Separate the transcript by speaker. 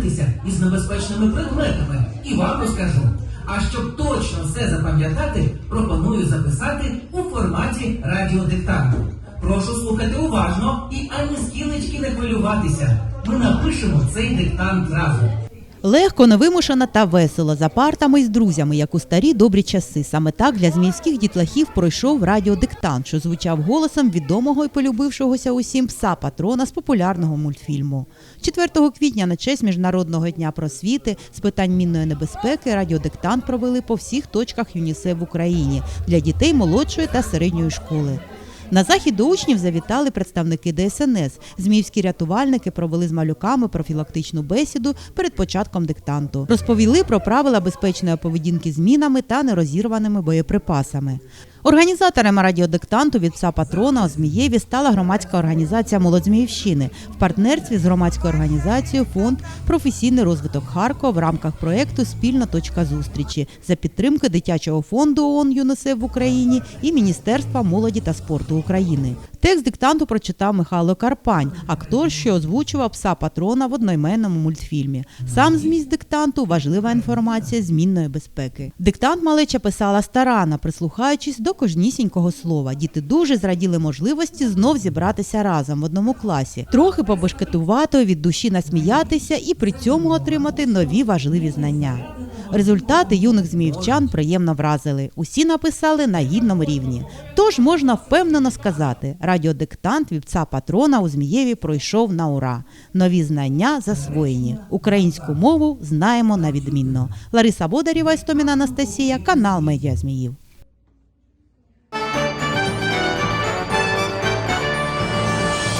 Speaker 1: поводитися із небезпечними предметами. І вам розкажу. А щоб точно все запам'ятати, пропоную записати у форматі радіодиктанту. Прошу слухати уважно і ані скілечки не хвилюватися. Ми напишемо цей диктант разом.
Speaker 2: Легко, невимушено та весело за партами із друзями, як у старі добрі часи. Саме так для зміївських дітлахів пройшов радіодиктант, що звучав голосом відомого і полюбившогося усім пса патрона з популярного мультфільму. 4 квітня на честь міжнародного дня просвіти з питань мінної небезпеки радіодиктант провели по всіх точках ЮНІСЕФ в Україні для дітей молодшої та середньої школи. На захід до учнів завітали представники ДСНС. Зміївські рятувальники провели з малюками профілактичну бесіду перед початком диктанту. Розповіли про правила безпечної поведінки з мінами та нерозірваними боєприпасами. Організаторами радіодиктанту від пса патрона у Змієві стала громадська організація Молодь Зміївщини в партнерстві з громадською організацією Фонд професійний розвиток Харкова в рамках проєкту Спільна точка зустрічі за підтримки дитячого фонду ООН ЮНЕСЕФ в Україні і Міністерства молоді та спорту України. Текст диктанту прочитав Михайло Карпань, актор, що озвучував пса патрона в одноіменному мультфільмі. Сам зміст диктанту важлива інформація змінної безпеки. Диктант малеча писала старана, прислухаючись до кожнісінького слова. Діти дуже зраділи можливості знов зібратися разом в одному класі, трохи побешкетувати, від душі насміятися і при цьому отримати нові важливі знання. Результати юних зміївчан приємно вразили. Усі написали на гідному рівні. Тож можна впевнено сказати, радіодиктант вівця патрона у Змієві пройшов на ура. Нові знання засвоєні. Українську мову знаємо на відмінно. Лариса Бодарєва, Істоміна Анастасія, канал Медіа Зміїв.